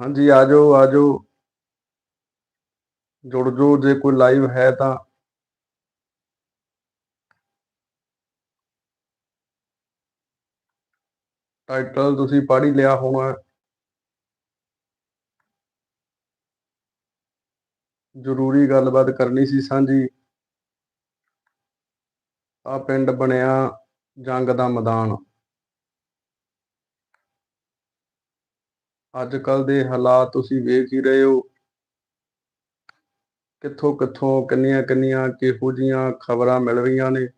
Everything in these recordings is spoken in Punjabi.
ਹਾਂਜੀ, ਆ ਜਾਓ ਆ ਜਾਓ। ਜੁੜ ਜਾਓ, ਜੇ ਕੋਈ ਲਾਈਵ ਹੈ ਤਾਂ। ਟਾਈਟਲ ਤੁਸੀਂ ਪੜ੍ਹ ਹੀ ਲਿਆ ਹੋਣਾ ਜ਼ਰੂਰੀ ਗੱਲਬਾਤ ਕਰਨੀ ਸੀ ਸਾਂਝੀ। ਆ ਪਿੰਡ ਬਣਿਆ ਜੰਗ ਦਾ ਮੈਦਾਨ। ਅੱਜ ਕੱਲ ਦੇ ਹਾਲਾਤ ਤੁਸੀਂ ਵੇਖ ਹੀ ਰਹੇ ਹੋ। ਕਿੱਥੋਂ ਕਿੱਥੋਂ ਕਿੰਨੀਆਂ ਕਿੰਨੀਆਂ ਕਿਹੋ ਜੀਆਂ ਖਬਰਾਂ ਮਿਲ ਰਹੀਆਂ ਨੇ।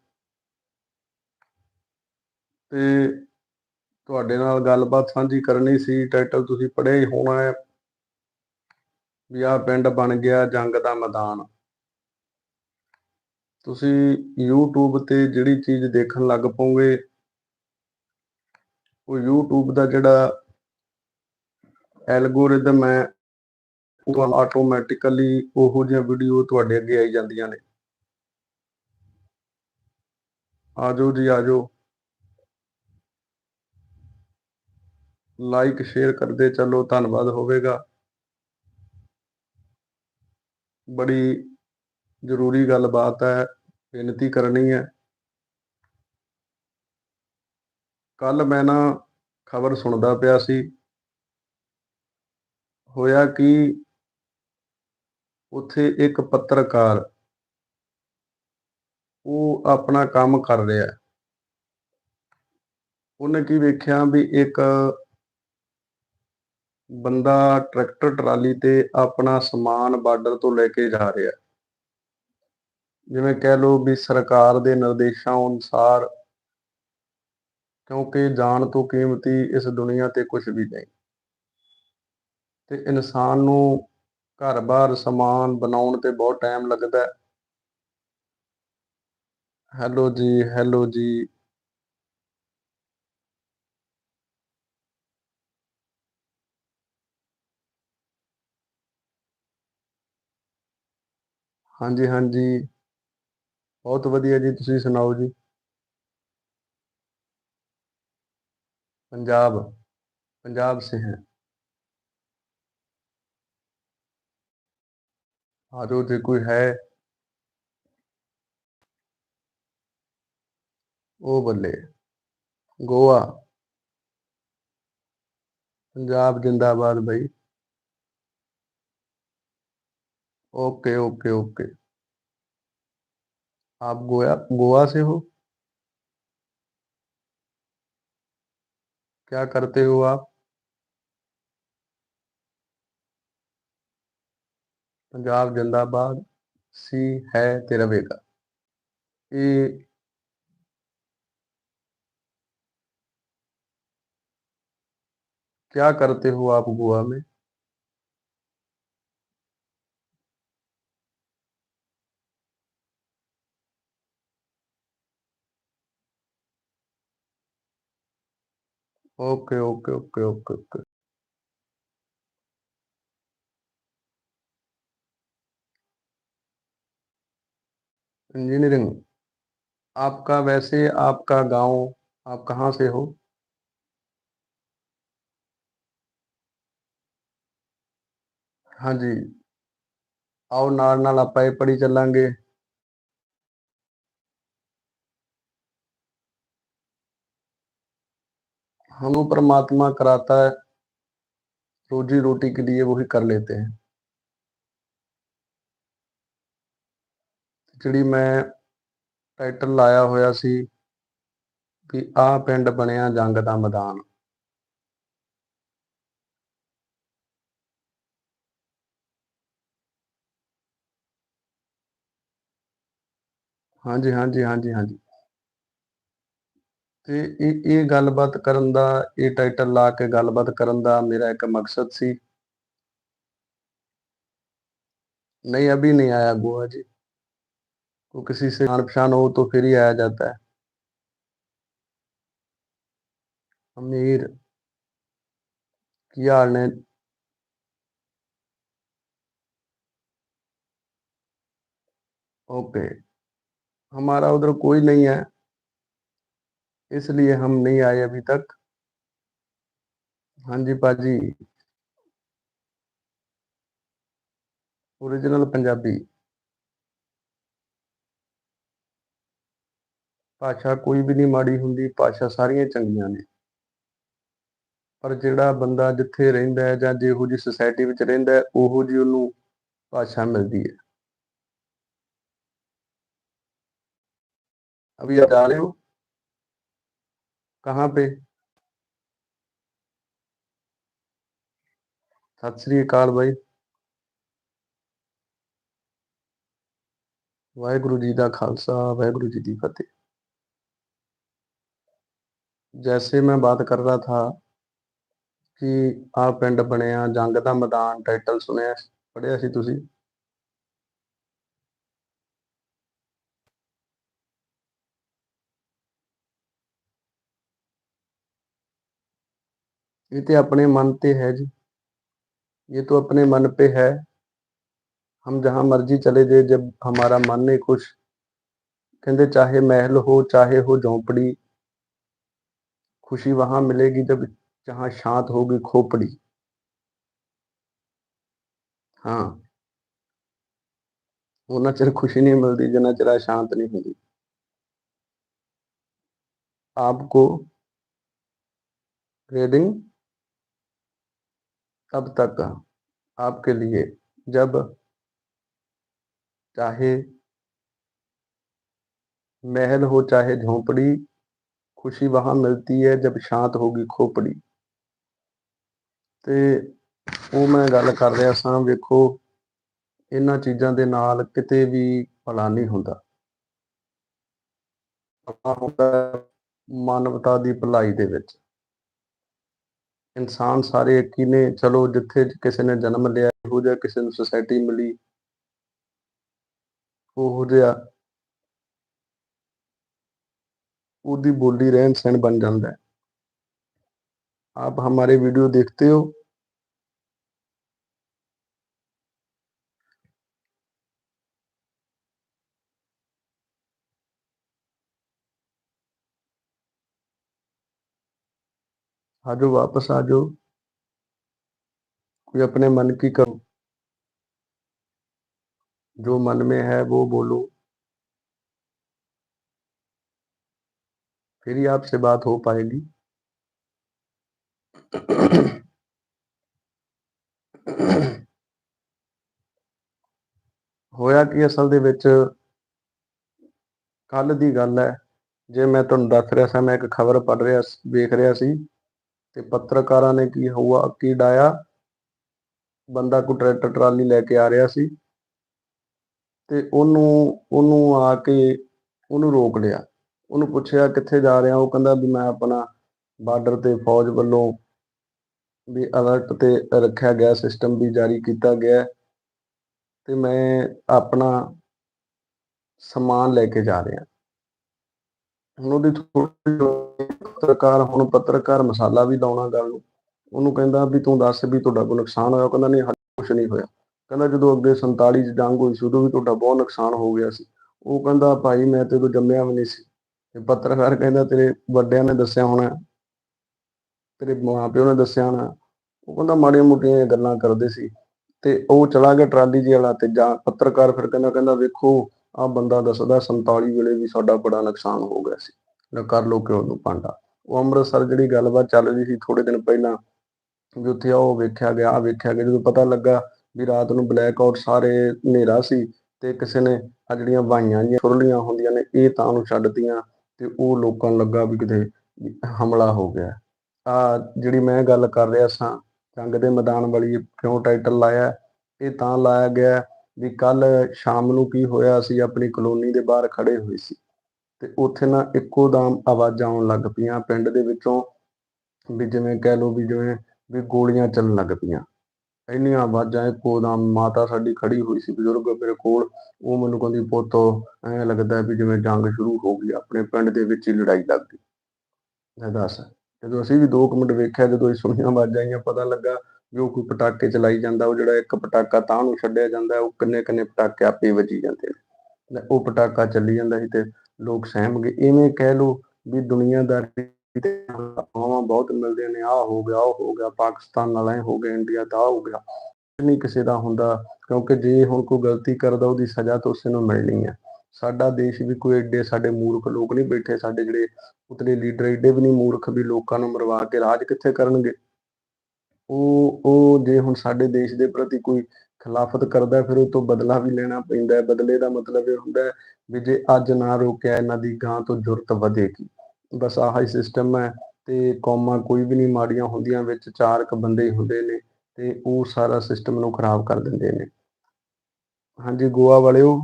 ਤੇ ਤੁਹਾਡੇ ਨਾਲ ਗੱਲਬਾਤ ਸਾਂਝੀ ਕਰਨੀ ਸੀ, ਟਾਈਟਲ ਤੁਸੀਂ ਪੜ੍ਹਿਆ ਹੀ ਹੋਣਾ ਹੈ। ਵੀ ਆਹ ਪਿੰਡ ਬਣ ਗਿਆ ਜੰਗ ਦਾ ਮੈਦਾਨ। ਤੁਸੀਂ YouTube ਤੇ ਜਿਹੜੀ ਚੀਜ਼ ਦੇਖਣ ਲੱਗ ਪੋਗੇ ਉਹ YouTube ਦਾ ਜਿਹੜਾ ਐਲਗੋਰਿਦਮ ਹੈ, ਉਹ ਆਟੋਮੈਟਿਕਲੀ ਉਹੋ ਜਿਹੀਆਂ ਵੀਡੀਓ ਤੁਹਾਡੇ ਅੱਗੇ ਆਈ ਜਾਂਦੀਆਂ ਨੇ। ਆਜੋ ਜੀ, ਆਜੋ। ਲਾਈਕ ਸ਼ੇਅਰ ਕਰਦੇ ਚੱਲੋ, ਧੰਨਵਾਦ ਹੋਵੇਗਾ। ਬੜੀ ਜ਼ਰੂਰੀ ਗੱਲਬਾਤ ਹੈ, ਬੇਨਤੀ ਕਰਨੀ ਹੈ। ਕੱਲ ਮੈਂ ਨਾ ਖਬਰ ਸੁਣਦਾ ਪਿਆ ਸੀ ਹੋਇਆ ਕਿ ਉੱਥੇ ਇੱਕ ਪੱਤਰਕਾਰ ਉਹ ਆਪਣਾ ਕੰਮ ਕਰ ਰਿਹਾ ਉਹਨੇ ਕੀ ਵੇਖਿਆ ਵੀ ਇੱਕ ਬੰਦਾ ਟਰੈਕਟਰ ਟਰਾਲੀ ਤੇ ਆਪਣਾ ਸਮਾਨ ਬਾਰਡਰ ਤੋਂ ਲੈ ਕੇ ਜਾ ਰਿਹਾ ਜਿਵੇਂ ਕਹਿ ਲਓ ਵੀ ਸਰਕਾਰ ਦੇ ਨਿਰਦੇਸ਼ਾਂ ਅਨੁਸਾਰ ਕਿਉਂਕਿ ਜਾਨ ਤੋਂ ਕੀਮਤੀ ਇਸ ਦੁਨੀਆ ਤੇ ਕੁਝ ਵੀ ਨਹੀਂ। ਤੇ ਇਨਸਾਨ ਨੂੰ ਘਰ-ਬਾਰ ਸਮਾਨ ਬਣਾਉਣ ਤੇ ਬਹੁਤ ਟਾਈਮ ਲੱਗਦਾ ਹੈ ਹੈਲੋ ਜੀ ਹੈਲੋ ਜੀ ਹਾਂਜੀ ਹਾਂਜੀ ਬਹੁਤ ਵਧੀਆ ਜੀ ਤੁਸੀਂ ਸੁਣਾਓ ਜੀ पंजाब पंजाब से हैं आजो जे कोई है। ओ बल्ले, गोवा। पंजाब जिंदाबाद भाई। Okay okay okay. आप गोया, गोवा से हो? क्या करते हो आप? पंजाब जिंदाबाद, सी है ते रहेगा ये क्या करते हो आप गोवा में? Okay okay okay okay okay. Engineering आपका वैसे आपका गांव आप कहाँ से हो हाँ जी आओ ਨਾਲ ਨਾਲ ਆਪਾਂ ਇਹ ਪੜੀ ਚੱਲਾਂਗੇ हम परमात्मा कराता है रोजी रोटी के लिए वही कर लेते हैं ਜਿਹੜੀ ਮੈਂ ਟਾਈਟਲ ਲਾਇਆ ਹੋਇਆ ਸੀ ਕਿ ਆ ਪਿੰਡ ਬਣਿਆ ਜੰਗ ਦਾ ਮੈਦਾਨ। ਹਾਂਜੀ ਹਾਂਜੀ ਹਾਂਜੀ ਹਾਂਜੀ। ਤੇ ਇਹ ਇਹ ਗੱਲਬਾਤ ਕਰਨ ਦਾ, ਇਹ ਟਾਈਟਲ ਲਾ ਕੇ ਗੱਲਬਾਤ ਕਰਨ ਦਾ ਮੇਰਾ ਇੱਕ ਮਕਸਦ ਸੀ। ਨਹੀਂ, ਅਭੀ ਨਹੀਂ ਆਇਆ ਗੋਆ ਜੀ। को किसी से जान पहचान हो तो फिर ही आया जाता है। अमीर किया ने ओके, हमारा उधर कोई नहीं है, इसलिए हम नहीं आए अभी तक। हाँ जी पाजी। ओरिजिनल पंजाबी ਭਾਸ਼ਾ ਕੋਈ ਵੀ ਨਹੀਂ, ਮਾੜੀ ਹੁੰਦੀ, ਭਾਸ਼ਾ ਸਾਰੀਆਂ ਚੰਗੀਆਂ ਨੇ। ਪਰ ਜਿਹੜਾ ਬੰਦਾ ਜਿੱਥੇ ਰਹਿੰਦਾ ਹੈ ਜਾਂ ਜਿਹੋ ਜੀ ਸੋਸਾਇਟੀ ਵਿੱਚ ਰਹਿੰਦਾ ਹੈ, ਉਹੋ ਜੀ ਉਹਨੂੰ ਭਾਸ਼ਾ ਮਿਲਦੀ ਹੈ। अभी आप जा रहे हो कहाँ पे सत श्री अकाल भाई ਵਾਹਿਗੁਰੂ ਜੀ का खालसा वाहगुरु जी की फतेह जैसे मैं बात कर रहा था ਕਿ ਆ ਪਿੰਡ ਬਣਿਆ ਜੰਗ ਦਾ ਮੈਦਾਨ ਟਾਈਟਲ ਸੁਣਿਆ ਪੜਿਆ ਸੀ ਤੁਸੀਂ ये तो अपने मन पे है जी ये तो अपने मन पे है हम जहाँ मर्जी चले जाए जब हमारा मन नहीं खुश कहते चाहे महल हो चाहे हो झोंपड़ी खुशी वहां मिलेगी जब जहाँ शांत होगी खोपड़ी हाँ ਉਹਨਾਂ ਚਿਰ ਖੁਸ਼ੀ ਨਹੀਂ ਮਿਲਦੀ ਜਿੰਨਾ ਚਿਰ ਸ਼ਾਂਤ ਨਹੀਂ ਹੁੰਦੀ आपको रीडिंग तब तक आपके लिए जब चाहे महल हो चाहे झोंपड़ी खुशी वहां मिलती है जब शांत होगी खोपड़ी ਤੇ ਉਹ ਮੈਂ ਗੱਲ ਕਰ ਰਿਹਾ ਸਾਂ ਵੇਖੋ ਇਹਨਾਂ ਚੀਜ਼ਾਂ ਦੇ ਨਾਲ ਕਿਤੇ ਵੀ ਭਲਾ ਨਹੀਂ ਹੁੰਦਾ ਭਲਾ ਹੁੰਦਾ ਮਾਨਵਤਾ ਦੀ ਭਲਾਈ ਦੇ ਵਿੱਚ ਇਨਸਾਨ ਸਾਰੇ ਇੱਕ ਹੀ ਨੇ ਚਲੋ ਜਿੱਥੇ ਕਿਸੇ ਨੇ ਜਨਮ ਲਿਆ ਇਹੋ ਜਿਹਾ ਕਿਸੇ ਨੂੰ ਸੁਸਾਇਟੀ ਮਿਲੀ ਉਹੋ ਜਿਹਾ ਉਹਦੀ ਬੋਲੀ ਰਹਿਣ ਸਹਿਣ ਬਣ ਜਾਂਦਾ है आप हमारे वीडियो देखते हो आ जाओ वापस आ जाओ कोई अपने मन की करो जो मन में है वो बोलो फिर ही आपसे बात हो पाएगी ਹੋਇਆ ਕੀ ਅਸਲ ਦੇ ਵਿੱਚ ਕੱਲ ਦੀ ਗੱਲ ਹੈ ਜੇ ਮੈਂ ਤੁਹਾਨੂੰ ਦੱਸ ਰਿਹਾ ਸਾਂ ਮੈਂ ਇੱਕ ਖਬਰ ਪੜ੍ਹ ਰਿਹਾ ਸੀ- ਵੇਖ ਰਿਹਾ ਸੀ ਤੇ ਪੱਤਰਕਾਰਾਂ ਨੇ ਕੀ ਹੁਆ ਕੀ ਡਾਇਆ ਬੰਦਾ ਕੋ ਟਰੈਕਟਰ ਟਰਾਲੀ ਲੈ ਕੇ ਆ ਰਿਹਾ ਸੀ ਤੇ ਉਹਨੂੰ ਉਹਨੂੰ ਆ ਕੇ ਉਹਨੂੰ ਰੋਕ ਲਿਆ ਉਹਨੂੰ ਪੁੱਛਿਆ ਕਿੱਥੇ ਜਾ ਰਿਹਾ, ਉਹ ਕਹਿੰਦਾ ਵੀ ਮੈਂ ਆਪਣਾ ਬਾਰਡਰ ਤੇ ਫੌਜ ਵੱਲੋਂ ਵੀ ਅਲਰਟ ਤੇ ਰੱਖਿਆ ਗਿਆ ਸਿਸਟਮ ਵੀ ਜਾਰੀ ਕੀਤਾ ਗਿਆ ਤੇ ਮੈਂ ਆਪਣਾ ਸਮਾਨ ਲੈ ਕੇ ਜਾ ਰਿਹਾ। ਹੁਣ ਉਹਦੀ ਥੋੜੀ ਪੱਤਰਕਾਰ, ਹੁਣ ਪੱਤਰਕਾਰ ਮਸਾਲਾ ਵੀ ਲਾਉਣਾ ਗੱਲ ਨੂੰ, ਉਹਨੂੰ ਕਹਿੰਦਾ ਵੀ ਤੂੰ ਦੱਸ ਵੀ ਤੁਹਾਡਾ ਕੋਈ ਨੁਕਸਾਨ ਹੋਇਆ ਕਹਿੰਦਾ ਨਹੀਂ ਕੁਝ ਨਹੀਂ ਹੋਇਆ। ਕਹਿੰਦਾ ਜਦੋਂ ਅੱਗੇ 47 ਚ ਜੰਗ ਹੋਈ ਸੀ, ਉਦੋਂ ਵੀ ਤੁਹਾਡਾ ਬਹੁਤ ਨੁਕਸਾਨ ਹੋ ਗਿਆ ਸੀ। ਉਹ ਕਹਿੰਦਾ, ਭਾਈ, ਮੈਂ ਤੇ ਤੋਂ ਜੰਮਿਆ ਵੀ ਨਹੀਂ ਸੀ। ਤੇ ਪੱਤਰਕਾਰ ਕਹਿੰਦਾ, ਤੇਰੇ ਵੱਡਿਆਂ ਨੇ ਦੱਸਿਆ ਹੋਣਾ, ਤੇਰੇ ਮਾਪਿਓ ਨੇ ਦੱਸਿਆ ਹੋਣਾ। ਉਹ ਕਹਿੰਦਾ ਮਾੜੀਆਂ ਮੋਟੀਆਂ ਗੱਲਾਂ ਕਰਦੇ ਸੀ ਤੇ ਉਹ ਚਲਾ ਗਿਆ ਟਰਾਲੀ ਜੀ ਵਾਲਾ ਤੇ ਜਾਂ ਪੱਤਰਕਾਰ ਫਿਰ ਕਹਿੰਦਾ ਕਹਿੰਦਾ, ਵੇਖੋ ਆ ਬੰਦਾ ਦੱਸਦਾ 47 ਵੇਲੇ ਵੀ ਸਾਡਾ ਬੜਾ ਨੁਕਸਾਨ ਹੋ ਗਿਆ ਸੀ। ਨਾ ਕਰ ਲੋ ਕਿ ਉਹਨੂੰ ਪਾਂਡਾ ਉਹ ਅੰਮ੍ਰਿਤਸਰ ਜਿਹੜੀ ਗੱਲਬਾਤ ਚੱਲ ਰਹੀ ਸੀ ਥੋੜੇ ਦਿਨ ਪਹਿਲਾਂ ਵੀ ਉੱਥੇ ਉਹ ਵੇਖਿਆ ਗਿਆ, ਆਹ ਵੇਖਿਆ ਗਿਆ, ਜਦੋਂ ਪਤਾ ਲੱਗਾ ਵੀ ਰਾਤ ਨੂੰ ਬਲੈਕ ਆਊਟ ਸਾਰੇ ਹਨੇਰਾ ਸੀ ਤੇ ਕਿਸੇ ਨੇ ਆ ਜਿਹੜੀਆਂ ਵਾਈਆਂ ਜੀਆਂ ਫੁਰਲੀਆਂ ਹੁੰਦੀਆਂ ਨੇ, ਇਹ ਤਾਂ ਨੂੰ ਛੱਡਤੀਆਂ ਤੇ ਉਹ ਲੋਕਾਂ ਨੂੰ ਲੱਗਾ ਵੀ ਕਿਤੇ ਹਮਲਾ ਹੋ ਗਿਆ। ਆ ਜਿਹੜੀ ਮੈਂ ਗੱਲ ਕਰ ਰਿਹਾ ਸਾਂ, ਜੰਗ ਦੇ ਮੈਦਾਨ ਵਾਲੀ ਕਿਉਂ ਟਾਈਟਲ ਲਾਇਆ? ਇਹ ਤਾਂ ਲਾਇਆ ਗਿਆ ਵੀ ਕੱਲ ਸ਼ਾਮ ਨੂੰ ਕੀ ਹੋਇਆ, ਅਸੀਂ ਆਪਣੀ ਕਲੋਨੀ ਦੇ ਬਾਹਰ ਖੜੇ ਹੋਏ ਸੀ ਤੇ ਉੱਥੇ ਨਾ ਇੱਕੋ ਦਮ ਆਵਾਜ਼ਾਂ ਆਉਣ ਲੱਗ ਪਈਆਂ ਪਿੰਡ ਦੇ ਵਿੱਚੋਂ ਵੀ ਜਿਵੇਂ ਕਹਿ ਲਓ ਵੀ ਜਿਵੇਂ ਵੀ ਗੋਲੀਆਂ ਚੱਲਣ ਲੱਗ ਪਈਆਂ। ਇੰਨੀਆਂ ਆਵਾਜ਼ਾਂ, ਇੱਕੋ ਦਮ ਮਾਤਾ ਸਾਡੀ ਖੜੀ ਹੋਈ ਸੀ ਬਜ਼ੁਰਗ ਮੇਰੇ ਕੋਲ। ਉਹ ਮੈਨੂੰ ਕਹਿੰਦੀ, ਪੁੱਤੋ, ਐਂ ਲੱਗਦਾ ਵੀ ਜਿਵੇਂ ਜੰਗ ਸ਼ੁਰੂ ਹੋ ਗਈ, ਆਪਣੇ ਪਿੰਡ ਦੇ ਵਿੱਚ ਹੀ ਲੜਾਈ ਲੱਗ ਗਈ। ਮੈਂ ਦੱਸ, ਜਦੋਂ ਅਸੀਂ ਵੀ 2 ਮਿੰਟ ਵੇਖਿਆ, ਜਦੋਂ ਇਹ ਸੁਣੀਆਂ ਆਵਾਜ਼ਾਂ ਆਈਆਂ, ਪਤਾ ਲੱਗਾ ਵੀ ਉਹ ਕੋਈ ਪਟਾਕੇ ਚਲਾਈ ਜਾਂਦਾ, ਉਹ ਜਿਹੜਾ ਇੱਕ ਪਟਾਕਾ ਤਾਂ ਨੂੰ ਛੱਡਿਆ ਜਾਂਦਾ, ਉਹ ਕਿੰਨੇ ਕਿੰਨੇ ਪਟਾਕੇ ਆਪੇ ਵੱਜੀ ਜਾਂਦੇ ਨੇ। ਉਹ ਪਟਾਕਾ ਚੱਲੀ ਜਾਂਦਾ ਸੀ ਤੇ ਲੋਕ ਸਹਿਮ ਗਏ। ਇਵੇਂ ਕਹਿ ਲਓ ਵੀ ਦੁਨੀਆਦਾਰੀ ਤੇ ਅਫਵਾਹਾਂ ਬਹੁਤ ਮਿਲਦੀਆਂ ਨੇ, ਆਹ ਹੋ ਗਿਆ, ਉਹ ਹੋ ਗਿਆ, ਪਾਕਿਸਤਾਨ ਨਾਲ ਐ ਹੋ ਗਿਆ, ਇੰਡੀਆ ਦਾ ਹੋ ਗਿਆ। ਨਹੀਂ ਕਿਸੇ ਦਾ ਹੁੰਦਾ, ਕਿਉਂਕਿ ਜੇ ਹੁਣ ਕੋਈ ਗਲਤੀ ਕਰਦਾ ਉਹਦੀ ਸਜ਼ਾ ਤਾਂ ਉਸੇ ਨੂੰ ਮਿਲਣੀ ਹੈ ਸਾਡਾ ਦੇਸ਼ ਵੀ ਕੋਈ ਏਡੇ ਸਾਡੇ ਮੂਰਖ ਲੋਕ ਨਹੀਂ ਬੈਠੇ, ਸਾਡੇ ਜਿਹੜੇ ਉਤਲੇ ਲੀਡਰ ਏਡੇ ਵੀ ਨਹੀਂ ਮੂਰਖ ਵੀ ਲੋਕਾਂ ਨੂੰ ਮਰਵਾ ਕੇ ਰਾਜ ਕਿੱਥੇ ਕਰਨਗੇ? ਉਹ ਉਹ ਜੇ ਹੁਣ ਸਾਡੇ ਦੇਸ਼ ਦੇ ਪ੍ਰਤੀ ਕੋਈ ਖਿਲਾਫਤ ਕਰਦਾ ਫਿਰ ਉਹ ਤੋਂ ਬਦਲਾ ਵੀ ਲੈਣਾ ਪੈਂਦਾ ਹੈ। ਬਦਲੇ ਦਾ ਮਤਲਬ ਇਹ ਹੁੰਦਾ ਹੈ ਵੀ ਜੇ ਅੱਜ ਨਾ ਰੋਕਿਆ, ਇਹਨਾਂ ਦੀ ਗਾਂ ਤੋਂ ਜ਼ਰੂਰਤ ਵਧੇਗੀ। ਬਸ ਆਹ ਹੀ ਸਿਸਟਮ ਹੈ ਤੇ ਕੌਮਾਂ ਕੋਈ ਵੀ ਨਹੀਂ ਮਾੜੀਆਂ ਹੁੰਦੀਆਂ, ਵਿੱਚ ਚਾਰ ਕ ਬੰਦੇ ਹੀ ਹੁੰਦੇ ਨੇ ਤੇ ਉਹ ਸਾਰਾ ਸਿਸਟਮ ਨੂੰ ਖਰਾਬ ਕਰ ਦਿੰਦੇ ਨੇ। ਹਾਂਜੀ, ਗੋਆ ਵਾਲਿਓ,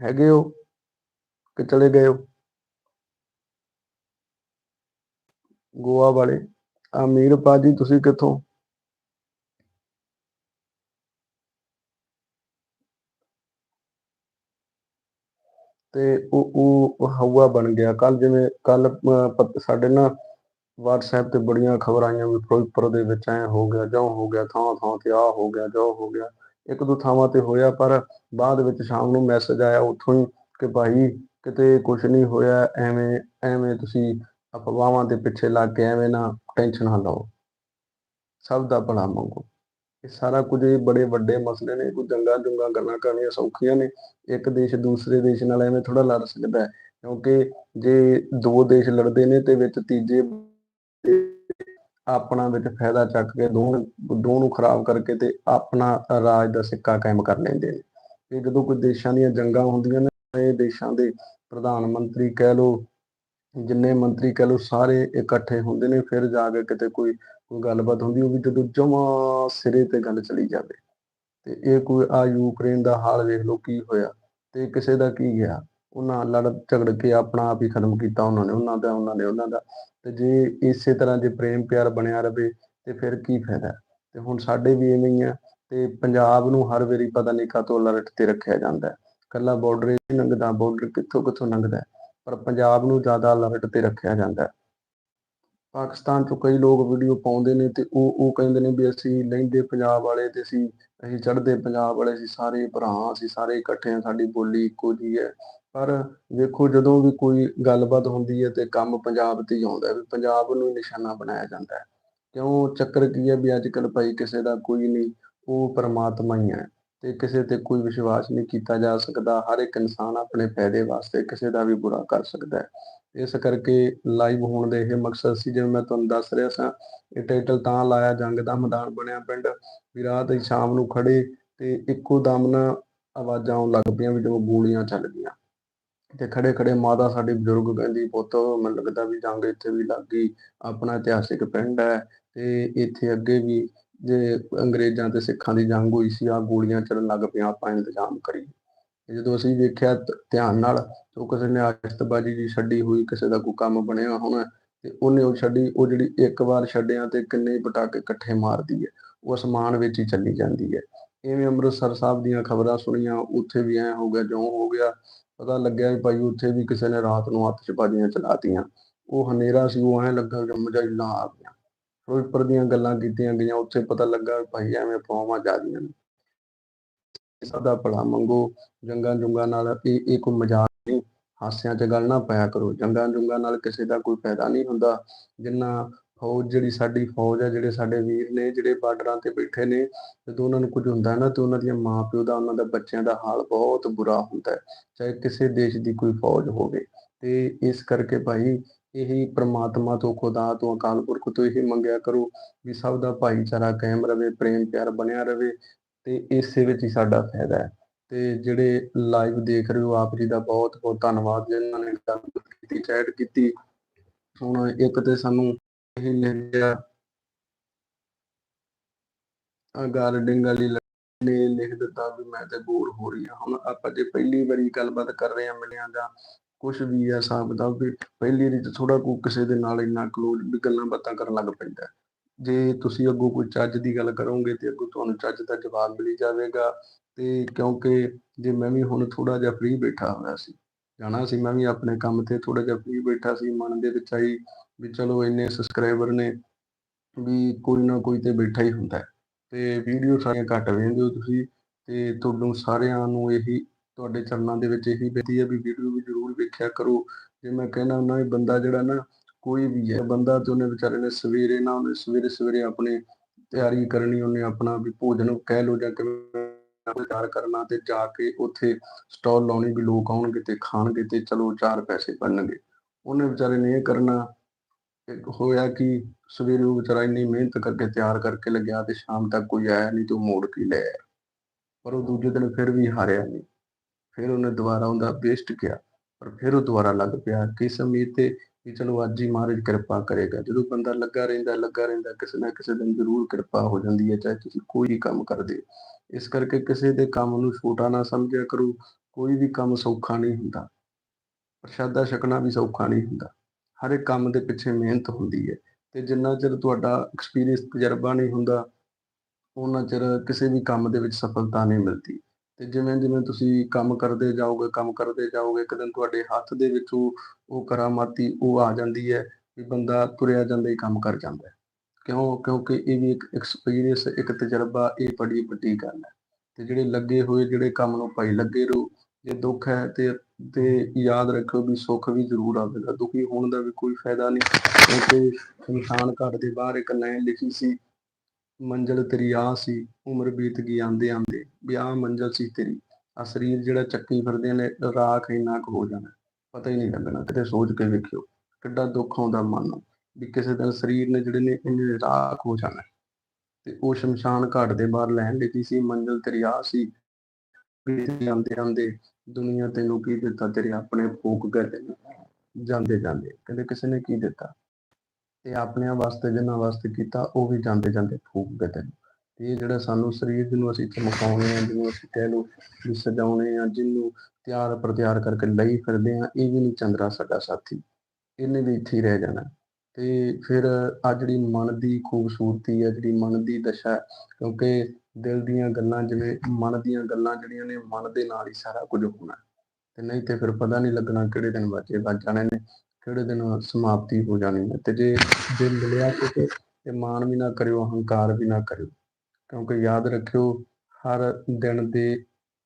ਹੈਗੇ ਹੋ? ਕਿ ਚਲੇ ਗਏ ਹੋ? ਗੋਆ ਵਾਲੇ, ਅਮੀਰ ਪਾਜੀ ਤੁਸੀਂ ਕਿੱਥੋਂ? ਤੇ ਉਹ ਉਹ ਹਵਾ ਬਣ ਗਿਆ। ਕੱਲ ਜਿਵੇਂ ਕੱਲ ਸਾਡੇ ਨਾ WhatsApp ਤੇ ਬੜੀਆਂ ਖਬਰਾਂ ਆਈਆਂ ਵੀ ਫਿਰੋਜ਼ਪੁਰ ਦੇ ਵਿੱਚ ਐ ਹੋ ਗਿਆ, ਜਿਉਂ ਹੋ ਗਿਆ, ਥਾਂ ਥਾਂ ਤੇ ਆ ਹੋ ਗਿਆ ਜੋ ਹੋ ਗਿਆ। ਇੱਕ ਦੋ ਥਾਵਾਂ ਤੇ ਹੋਇਆ, ਪਰ ਬਾਅਦ ਵਿੱਚ ਸ਼ਾਮ ਨੂੰ ਮੈਸੇਜ ਆਇਆ ਉੱਥੋਂ ਹੀ ਕਿ ਭਾਈ ਕਿਤੇ ਕੁਝ ਨਹੀਂ ਹੋਇਆ, ਐਵੇਂ ਐਵੇਂ ਤੁਸੀਂ ਅਫਵਾਹਾਂ ਦੇ ਪਿੱਛੇ ਲੱਗ ਕੇ ਐਵੇਂ ਨਾ ਟੈਨਸ਼ਨ ਨਾ ਲਓ। ਸਭ ਦਾ ਭਲਾ ਮੰਗੋ। ਇਹ ਸਾਰਾ ਕੁਝ ਇਹ ਬੜੇ ਵੱਡੇ ਮਸਲੇ ਨੇ, ਕੋਈ ਜੰਗਾਂ ਜੁੰਗਾਂ ਗੱਲਾਂ ਕਰਨੀਆਂ ਸੌਖੀਆਂ ਨੇ, ਇੱਕ ਦੇਸ਼ ਦੂਸਰੇ ਦੇਸ਼ ਨਾਲ ਐਵੇਂ ਥੋੜਾ ਲੜ ਸਕਦਾ ਹੈ, ਕਿਉਂਕਿ ਜੇ ਦੋ ਦੇਸ਼ ਲੜਦੇ ਨੇ ਤੇ ਵਿੱਚ ਤੀਜੇ ਆਪਣਾ ਵਿੱਚ ਫਾਇਦਾ ਚੱਕ ਕੇ ਦੋਨ ਦੋ ਨੂੰ ਖਰਾਬ ਕਰਕੇ ਤੇ ਆਪਣਾ ਰਾਜ ਦਾ ਸਿੱਕਾ ਕਾਇਮ ਕਰ ਲੈਂਦੇ ਨੇ। ਇਹ ਜਦੋਂ ਕੋਈ ਦੇਸ਼ਾਂ ਦੀਆਂ ਜੰਗਾਂ ਹੁੰਦੀਆਂ ਨੇ, ਇਹ ਦੇਸ਼ਾਂ ਦੇ ਪ੍ਰਧਾਨ ਮੰਤਰੀ ਕਹਿ ਲੋ ਜਿੰਨੇ ਮੰਤਰੀ ਕਹਿ ਲੋ ਸਾਰੇ ਇਕੱਠੇ ਹੁੰਦੇ ਨੇ, ਫਿਰ ਜਾ ਕੇ ਕਿਤੇ ਕੋਈ ਕੋਈ ਗੱਲਬਾਤ ਹੁੰਦੀ ਉਹ ਵੀ ਜਦੋਂ ਜਮਾ ਸਿਰੇ ਤੇ ਗੱਲ ਚਲੀ ਜਾਵੇ। ਤੇ ਇਹ ਕੋਈ ਆ ਯੂਕਰੇਨ ਦਾ ਹਾਲ ਵੇਖ ਲਓ ਕੀ ਹੋਇਆ। ਤੇ ਕਿਸੇ ਦਾ ਕੀ ਗਿਆ। ਉਹਨਾਂ ਲੜ ਝਗੜ ਕੇ ਆਪਣਾ ਆਪ ਹੀ ਖਤਮ ਕੀਤਾ ਉਹਨਾਂ ਨੇ, ਉਹਨਾਂ ਦਾ, ਉਹਨਾਂ ਨੇ ਉਹਨਾਂ ਦਾ। ਤੇ ਜੇ ਇਸੇ ਤਰ੍ਹਾਂ ਜੇ ਪ੍ਰੇਮ ਪਿਆਰ ਬਣਿਆ ਰਵੇ ਤੇ ਫਿਰ ਕੀ ਫਾਇਦਾ? ਤੇ ਹੁਣ ਸਾਡੇ ਵੀ ਐਵੇਂ ਹੀ ਆ ਤੇ ਪੰਜਾਬ ਨੂੰ ਹਰ ਵਾਰੀ ਪਤਾ ਨਹੀਂ ਕਾਤੋਂ ਅਲਰਟ ਤੇ ਰੱਖਿਆ ਜਾਂਦਾ ਹੈ। ਕੱਲਾ ਬਾਰਡਰ ਹੀ ਲੰਘਦਾ ਬਾਰਡਰ ਕਿੱਥੋਂ ਕਿੱਥੋਂ ਲੰਘਦਾ ਪਰ ਪੰਜਾਬ ਨੂੰ ਜ਼ਿਆਦਾ ਅਲਰਟ ਤੇ ਰੱਖਿਆ ਜਾਂਦਾ ਪਾਕਿਸਤਾਨ ਤੋਂ ਕਈ ਲੋਕ ਵੀਡੀਓ ਪਾਉਂਦੇ ਨੇ ਤੇ ਉਹ ਉਹ ਕਹਿੰਦੇ ਨੇ ਵੀ ਅਸੀਂ ਲਹਿੰਦੇ ਪੰਜਾਬ ਵਾਲੇ ਤੇ ਅਸੀਂ ਅਸੀਂ ਚੜ੍ਹਦੇ ਪੰਜਾਬ ਵਾਲੇ, ਅਸੀਂ ਸਾਰੇ ਭਰਾ, ਅਸੀਂ ਸਾਰੇ ਇਕੱਠੇ ਹਾਂ, ਸਾਡੀ ਬੋਲੀ ਇੱਕੋ ਜੀ ਹੈ। ਪਰ ਵੇਖੋ, ਜਦੋਂ ਵੀ ਕੋਈ ਗੱਲਬਾਤ ਹੁੰਦੀ ਹੈ ਤੇ ਕੰਮ ਪੰਜਾਬ ਤੇ ਹੀ ਆਉਂਦਾ ਵੀ ਪੰਜਾਬ ਨੂੰ ਨਿਸ਼ਾਨਾ ਬਣਾਇਆ ਜਾਂਦਾ ਹੈ। ਕਿਉਂ? ਚੱਕਰ ਕੀ ਹੈ ਵੀ ਅੱਜ ਕੱਲ ਭਾਈ ਕਿਸੇ ਦਾ ਕੋਈ ਨਹੀਂ, ਉਹ ਪਰਮਾਤਮਾ ਹੀ ਹੈ ਤੇ ਕਿਸੇ ਤੇ ਕੋਈ ਵਿਸ਼ਵਾਸ ਨਹੀਂ ਕੀਤਾ ਜਾ ਸਕਦਾ। ਹਰ ਇੱਕ ਇਨਸਾਨ ਆਪਣੇ ਫਾਇਦੇ ਵਾਸਤੇ ਕਿਸੇ ਦਾ ਵੀ ਬੁਰਾ ਕਰ ਸਕਦਾ ਹੈ। ਇਸ ਕਰਕੇ ਲਾਈਵ ਹੋਣ ਦੇ ਇਹ ਮਕਸਦ ਸੀ, ਜਿਵੇਂ ਮੈਂ ਤੁਹਾਨੂੰ ਦੱਸ ਰਿਹਾ ਸਾਂ, ਇਹ ਟਾਈਟਲ ਤਾਂ ਲਾਇਆ, ਜੰਗ ਦਾ ਮੈਦਾਨ ਬਣਿਆ ਪਿੰਡ, ਵੀ ਰਾਤ ਸ਼ਾਮ ਨੂੰ ਖੜੇ ਤੇ ਇੱਕੋ ਦਮ ਨਾ ਆਵਾਜ਼ਾਂ ਆਉਣ ਲੱਗ ਪਈਆਂ ਵੀ ਜਦੋਂ ਗੋਲੀਆਂ ਚੱਲ ਗਈਆਂ। ਤੇ ਖੜੇ ਖੜੇ ਮਾਤਾ ਸਾਡੇ ਬਜ਼ੁਰਗ ਕਹਿੰਦੀ, ਪੁੱਤ, ਮੈਨੂੰ ਲੱਗਦਾ ਵੀ ਜੰਗ ਇੱਥੇ ਵੀ ਲੱਗ ਗਈ, ਆਪਣਾ ਇਤਿਹਾਸਿਕ ਪਿੰਡ ਹੈ ਤੇ ਇੱਥੇ ਅੱਗੇ ਵੀ ਜੇ ਅੰਗਰੇਜ਼ਾਂ ਤੇ ਸਿੱਖਾਂ ਦੀ ਜੰਗ ਹੋਈ ਸੀ ਆ ਗੋਲੀਆਂ ਚੱਲਣ ਲੱਗ ਪਈਆਂ, ਆਪਾਂ ਇੰਤਜ਼ਾਮ ਕਰੀਏ। ਜਦੋਂ ਅਸੀਂ ਵੇਖਿਆ ਧਿਆਨ ਨਾਲ ਤੋਂ ਕਿਸੇ ਨੇ ਆਸ਼ਤਬਾਜੀ ਦੀ ਛੱਡੀ ਹੋਈ, ਕਿਸੇ ਦਾ ਕੋਈ ਕੰਮ ਬਣਿਆ ਹੋਣਾ ਤੇ ਉਹਨੇ ਉਹ ਛੱਡੀ, ਉਹ ਜਿਹੜੀ ਇੱਕ ਵਾਰ ਛੱਡਿਆ ਤੇ ਕਿੰਨੇ ਪਟਾਕੇ ਇਕੱਠੇ ਮਾਰਦੀ ਹੈ ਉਹ ਅਸਮਾਨ ਵਿੱਚ ਹੀ ਚੱਲੀ ਜਾਂਦੀ ਹੈ। ਇਵੇਂ ਅੰਮ੍ਰਿਤਸਰ ਸਾਹਿਬ ਦੀਆਂ ਖਬਰਾਂ ਸੁਣੀਆਂ, ਉੱਥੇ ਵੀ ਐ ਹੋ ਗਿਆ, ਜਿਉਂ ਹੋ ਗਿਆ, ਪਤਾ ਲੱਗਿਆ ਵੀ ਭਾਈ ਉੱਥੇ ਵੀ ਕਿਸੇ ਨੇ ਰਾਤ ਨੂੰ ਆਤਿਸ਼ਬਾਜ਼ੀਆਂ ਚਲਾਤੀਆਂ ਉਹ ਹਨੇਰਾ ਸੀ, ਉਹ ਐਂ ਲੱਗਾ ਕਿ ਮਜਾਇਲਾਂ ਆ ਗਈਆਂ ਫਿਰੋਜ਼ਪੁਰ ਦੀਆਂ ਗੱਲਾਂ ਕੀਤੀਆਂ ਗਈਆਂ, ਉੱਥੇ ਪਤਾ ਲੱਗਾ ਭਾਈ ਐਵੇਂ ਪਵਾਵਾਂ ਜਾਦੀਆਂ ਨੇ। ਸਦਾ ਭਲਾ ਮੰਗੋ, ਜੰਗਾਂ ਜੁੰਗਾਂ ਨਾਲ ਇਹ ਇਹ ਕੋਈ ਮਜ਼ਾਕ ਨਹੀਂ ਹਾਸਿਆਂ 'ਚ ਗੱਲ ਨਾ ਪਾਇਆ ਕਰੋ। ਜੰਗਾਂ ਜੁੰਗਾਂ ਨਾਲ ਕਿਸੇ ਦਾ ਕੋਈ ਫਾਇਦਾ ਨਹੀਂ ਹੁੰਦਾ। ਜਿੰਨਾ ਫੌਜ ਜਿਹੜੀ ਸਾਡੀ ਫੌਜ ਹੈ, ਜਿਹੜੇ ਸਾਡੇ ਵੀਰ ਨੇ, ਜਿਹੜੇ ਬਾਰਡਰਾਂ ਤੇ ਬੈਠੇ ਨੇ, ਜਦੋਂ ਉਹਨਾਂ ਨੂੰ ਕੁਝ ਹੁੰਦਾ ਨਾ, ਤੇ ਉਹਨਾਂ ਦੀਆਂ ਮਾਂ ਦਾ, ਉਹਨਾਂ ਦਾ ਬੱਚਿਆਂ ਦਾ ਹਾਲ ਬਹੁਤ ਬੁਰਾ ਹੁੰਦਾ ਹੈ। ਚਾਹੇ ਕਿਸੇ ਦੇਸ਼ ਦੀ ਕੋਈ ਫੌਜ ਹੋਵੇ। ਤੇ ਇਸ ਕਰਕੇ ਭਾਈ ਇਹੀ ਪ੍ਰਮਾਤਮਾ ਤੋਂ, ਖੁਦਾ ਤੋਂ, ਅਕਾਲ ਪੁਰਖ ਤੋਂ ਇਹ ਮੰਗਿਆ ਕਰੋ ਵੀ ਸਭ ਦਾ ਭਾਈਚਾਰਾ ਕਾਇਮ ਰਵੇ ਪ੍ਰੇਮ ਪਿਆਰ ਬਣਿਆ ਰਵੇ। ਤੇ ਇਸੇ ਵਿੱਚ ਹੀ ਸਾਡਾ ਫਾਇਦਾ ਹੈ। ਤੇ ਜਿਹੜੇ ਲਾਈਵ ਦੇਖ ਰਹੇ ਹੋ ਆਪ ਜੀ ਦਾ ਬਹੁਤ ਬਹੁਤ ਧੰਨਵਾਦ। ਜਿਨ੍ਹਾਂ ਨੇ ਗੱਲਬਾਤ ਕੀਤੀ ਚੈਟ ਕੀਤੀ। ਹੁਣ ਇੱਕ ਤੇ ਸਾਨੂੰ ਇਹ ਲਿਖਿਆ ਗਾਰਡਿੰਗ ਵਾਲੀ ਨੇ ਲਿਖ ਦਿੱਤਾ ਵੀ ਮੈਂ ਤੇ ਬੋਰ ਹੋ ਰਹੀ ਹਾਂ। ਹੁਣ ਆਪਾਂ ਜੇ ਪਹਿਲੀ ਵਾਰੀ ਗੱਲਬਾਤ ਕਰ ਰਹੇ ਹਾਂ ਮਿਲਿਆਂ ਦਾ ਕੁਝ ਵੀ ਹੈ ਹਿਸਾਬ ਦਾ, ਵੀ ਪਹਿਲੀ ਵਾਰੀ ਤਾਂ ਥੋੜਾ ਕੋ ਕਿਸੇ ਦੇ ਨਾਲ ਇੰਨਾ ਕਲੋਜ਼ ਵੀ ਗੱਲਾਂ ਬਾਤਾਂ ਕਰਨ ਲੱਗ ਪੈਂਦਾ। ਜੇ ਤੁਸੀਂ ਅੱਗੋਂ ਕੋਈ ਚੱਜ ਦੀ ਗੱਲ ਕਰੋਗੇ ਤੇ ਅੱਗੋਂ ਤੁਹਾਨੂੰ ਚੱਜ ਦਾ ਜਵਾਬ ਮਿਲੀ ਜਾਵੇਗਾ, ਤੇ ਕਿਉਂਕਿ ਜੇ ਮੈਂ ਵੀ ਹੁਣ ਥੋੜਾ ਜਿਹਾ ਫ੍ਰੀ ਬੈਠਾ ਹੋਇਆ ਸੀ, ਜਾਣਾ ਸੀ ਮੈਂ ਵੀ ਆਪਣੇ ਕੰਮ ਤੇ ਥੋੜਾ ਜਿਹਾ ਫ੍ਰੀ ਬੈਠਾ ਸੀ, ਮਨ ਦੇ ਵਿੱਚ ਆਈ ਵੀ ਚਲੋ ਇੰਨੇ ਸਬਸਕ੍ਰਾਈਬਰ ਨੇ ਵੀ ਕੋਈ ਨਾ ਕੋਈ ਤੇ ਬੈਠਾ ਹੀ ਹੁੰਦਾ ਤੇ ਵੀਡੀਓ ਸਾਰੀਆਂ ਘੱਟ ਵੇਖਦੇ ਹੋ ਤੁਸੀਂ ਤੇ ਤੁਹਾਨੂੰ ਸਾਰਿਆਂ ਨੂੰ ਇਹੀ ਤੁਹਾਡੇ ਚਰਨਾਂ ਦੇ ਵਿੱਚ ਇਹੀ ਬੇਨਤੀ ਹੈ ਵੀ ਵੀਡੀਓ ਵੀ ਜ਼ਰੂਰ ਵੇਖਿਆ ਕਰੋ। ਜੇ ਮੈਂ ਕਹਿਣਾ ਹੁੰਦਾ ਇਹ ਬੰਦਾ ਜਿਹੜਾ ਨਾ ਕੋਈ ਵੀ ਹੈ, ਬੰਦਾ ਤੇ ਉਹਨੇ ਵਿਚਾਰੇ ਨੇ ਸਵੇਰੇ ਨਾ ਉਹਨੇ ਸਵੇਰੇ ਸਵੇਰੇ ਆਪਣੇ ਤਿਆਰੀ ਕਰਨੀ, ਉਹਨੇ ਆਪਣਾ ਵੀ ਭੋਜਨ ਕਹਿ ਲਓ ਜਾਂ ਕਿਵੇਂ ਤਿਆਰ ਕਰਨਾ ਤੇ ਜਾ ਕੇ ਉੱਥੇ ਸਟਾਲ ਲਾਉਣੀ ਵੀ ਲੋਕ ਆਉਣਗੇ ਤੇ ਖਾਣਗੇ ਤੇ ਚਲੋ ਚਾਰ ਪੈਸੇ ਬਣਨਗੇ। ਉਹਨੇ ਵਿਚਾਰੇ ਨੇ ਇਹ ਕਰਨਾ ਹੋਇਆ ਕਿ ਸਵੇਰੇ ਉਹ ਵਿਚਾਰਾ ਇੰਨੀ ਮਿਹਨਤ ਕਰਕੇ ਤਿਆਰ ਕਰਕੇ ਲੱਗਿਆ ਤੇ ਸ਼ਾਮ ਤੱਕ ਕੋਈ ਆਇਆ ਨਹੀਂ ਤੇ ਉਹ ਮੋੜ ਕੇ ਲੈ ਆਇਆ। ਪਰ ਉਹ ਦੂਜੇ ਦਿਨ ਫਿਰ ਵੀ ਹਾਰਿਆ ਨਹੀਂ। ਫਿਰ ਉਹਨੇ ਦੁਬਾਰਾ ਉਹਦਾ ਬੇਸਟ ਕਿਹਾ, ਪਰ ਫਿਰ ਉਹ ਦੁਬਾਰਾ ਲੱਗ ਪਿਆ। ਕਿਸ ਉਮੀਦ ਤੇ ਕਿ ਚਲੋ ਅੱਜ ਹੀ ਮਹਾਰਾਜ ਕਿਰਪਾ ਕਰੇਗਾ। ਜਦੋਂ ਬੰਦਾ ਲੱਗਾ ਰਹਿੰਦਾ ਲੱਗਾ ਰਹਿੰਦਾ, ਕਿਸੇ ਨਾ ਕਿਸੇ ਦਿਨ ਜ਼ਰੂਰ ਕਿਰਪਾ ਹੋ ਜਾਂਦੀ ਹੈ, ਚਾਹੇ ਤੁਸੀਂ ਕੋਈ ਵੀ ਕੰਮ ਕਰਦੇ ਹੋ। ਇਸ ਕਰਕੇ ਕਿਸੇ ਦੇ ਕੰਮ ਨੂੰ ਛੋਟਾ ਨਾ ਸਮਝਿਆ ਕਰੋ, ਕੋਈ ਵੀ ਕੰਮ ਸੌਖਾ ਨਹੀਂ ਹੁੰਦਾ। ਪ੍ਰਸ਼ਾਦਾ ਛਕਣਾ ਵੀ ਸੌਖਾ ਨਹੀਂ ਹੁੰਦਾ। ਹਰ ਇੱਕ ਕੰਮ ਦੇ ਪਿੱਛੇ ਮਿਹਨਤ ਹੁੰਦੀ ਹੈ ਤੇ ਜਿੰਨਾ ਚਿਰ ਤੁਹਾਡਾ ਐਕਸਪੀਰੀਅੰਸ ਤਜਰਬਾ ਨਹੀਂ ਹੁੰਦਾ ਉਹਨਾਂ ਚਿਰ ਕਿਸੇ ਵੀ ਕੰਮ ਦੇ ਵਿੱਚ ਸਫਲਤਾ ਨਹੀਂ ਮਿਲਦੀ। ਤੇ ਜਿਵੇਂ ਜਿਵੇਂ ਤੁਸੀਂ ਕੰਮ ਕਰਦੇ ਜਾਓਗੇ, ਕੰਮ ਕਰਦੇ ਜਾਓਗੇ, ਇੱਕ ਦਿਨ ਤੁਹਾਡੇ ਹੱਥ ਦੇ ਵਿੱਚ ਉਹ ਉਹ ਕਰਾਮਾਤੀ ਉਹ ਆ ਜਾਂਦੀ ਹੈ ਵੀ ਬੰਦਾ ਤੁਰਿਆ ਜਾਂਦਾ ਹੀ ਕੰਮ ਕਰ ਜਾਂਦਾ ਹੈ। ਕਿਉਂ? ਕਿਉਂਕਿ ਇਹ ਵੀ ਇੱਕ ਐਕਸਪੀਰੀਅੰਸ ਇੱਕ ਤਜਰਬਾ, ਇਹ ਬੜੀ ਵੱਡੀ ਗੱਲ ਹੈ। ਤੇ ਜਿਹੜੇ ਲੱਗੇ ਹੋਏ, ਜਿਹੜੇ ਕੰਮ ਨੂੰ ਭਾਈ ਲੱਗੇ ਰਹੋ, ਜੇ ਦੁੱਖ ਹੈ ਤੇ ਤੇ ਯਾਦ ਰੱਖੋ ਵੀ ਸੁੱਖ ਵੀ ਜ਼ਰੂਰ ਆਵੇਗਾ। ਦੁਖੀ ਹੋਣ ਦਾ ਵੀ ਕੋਈ ਫਾਇਦਾ ਨਹੀਂ। ਕਿਉਂਕਿ ਇਨਸਾਨ ਘਰ ਦੇ ਬਾਹਰ ਇੱਕ ਲਾਈਨ ਲਿਖੀ ਸੀ ਮੰਜ਼ਲ ਤੇਰੀ ਆ ਸੀ, ਉਮਰ ਬੀਤ ਗਈ ਆਂਦੇ ਆਂਦੇ, ਵੀ ਮੰਜ਼ਲ ਸੀ ਤੇਰੀ। ਆ ਸਰੀਰ ਜਿਹੜਾ ਚੱਕੀ ਫਿਰਦੇ ਨੇ ਰਾਖ ਇੰਨਾ ਕੁ ਹੋ ਜਾਣਾ, ਪਤਾ ਹੀ ਨਹੀਂ ਲੱਗਣਾ, ਕਿਤੇ ਸੋਚ ਕੇ ਵੇਖਿਓ, ਕਿੱਡਾ ਦੁੱਖ ਆਉਂਦਾ ਮਨ ਨੂੰ, ਵੀ ਕਿਸੇ ਦਿਨ ਸਰੀਰ ਨੇ ਜਿਹੜੇ ਨੇ ਇੰਨੇ ਰਾਖ ਹੋ ਜਾਣਾ। ਤੇ ਉਹ ਸ਼ਮਸ਼ਾਨ ਘਾਟ ਦੇ ਬਾਹਰ ਲੈਣ ਲਿਖੀ ਸੀ, ਮੰਜ਼ਲ ਤੇਰੀ ਆ ਸੀ। ਵੀ ਆਂਦੇ ਆਂਦੇ ਦੁਨੀਆ ਤੈਨੂੰ ਕੀ ਦਿੱਤਾ, ਤੇਰੇ ਆਪਣੇ ਫੂਕ ਗਏ ਜਾਂਦੇ ਜਾਂਦੇ, ਕਹਿੰਦੇ ਕਿਸੇ ਨੇ ਕੀ ਦਿੱਤਾ? ਤੇ ਆਪਣਿਆਂ ਵਾਸਤੇ ਜਿਨ੍ਹਾਂ ਵਾਸਤੇ ਕੀਤਾ ਉਹ ਵੀ ਜਾਂਦੇ ਜਾਂਦੇ ਫੂਕ ਗਏ ਤੈਨੂੰ। ਇਹ ਜਿਹੜਾ ਸਾਨੂੰ ਸਰੀਰ ਨੂੰ ਅਸੀਂ ਚਮਕਾਉਣੇ ਆ ਜਿਹਨੂੰ ਅਸੀਂ ਕਹਿ ਲਓ ਵੀ ਸਜਾਉਣੇ ਆ ਜਿਹਨੂੰ ਤਿਆਰ ਪ੍ਰਤਿਆਰ ਕਰਕੇ ਲਈ ਫਿਰਦੇ ਆ ਇਹ ਵੀ ਨਹੀਂ ਚੰਦਰਾ ਸਾਡਾ ਸਾਥੀ। ਇਹਨੇ ਵੀ ਇੱਥੇ ਹੀ ਰਹਿ ਜਾਣਾ। ਤੇ ਫਿਰ ਆ ਜਿਹੜੀ ਮਨ ਦੀ ਖੂਬਸੂਰਤੀ ਹੈ ਜਿਹੜੀ ਮਨ ਦੀ ਦਸ਼ਾ ਹੈ, ਕਿਉਂਕਿ ਦਿਲ ਦੀਆਂ ਗੱਲਾਂ ਜਿਵੇਂ ਮਨ ਦੀਆਂ ਗੱਲਾਂ ਜਿਹੜੀਆਂ ਨੇ ਮਨ ਦੇ ਨਾਲ ਹੀ ਸਾਰਾ ਕੁਝ ਹੋਣਾ। ਤੇ ਨਹੀਂ ਤੇ ਫਿਰ ਪਤਾ ਨਹੀਂ ਲੱਗਣਾ ਕਿਹੜੇ ਦਿਨ ਵਾਜੇ ਵੱਜ ਜਾਣੇ ਨੇ। ਕਿਹੜੇ ਦਿਨ ਸਮਾਪਤੀ ਹੋ ਜਾਣੀ ਹੈ? ਤੇ ਜੇ ਜੇ ਮਿਲਿਆ ਕਿਤੇ ਤੇ ਮਾਣ ਵੀ ਨਾ ਕਰਿਓ ਹੰਕਾਰ ਵੀ ਨਾ ਕਰਿਓ, ਕਿਉਂਕਿ ਯਾਦ ਰੱਖਿਓ, ਹਰ ਦਿਨ ਦੇ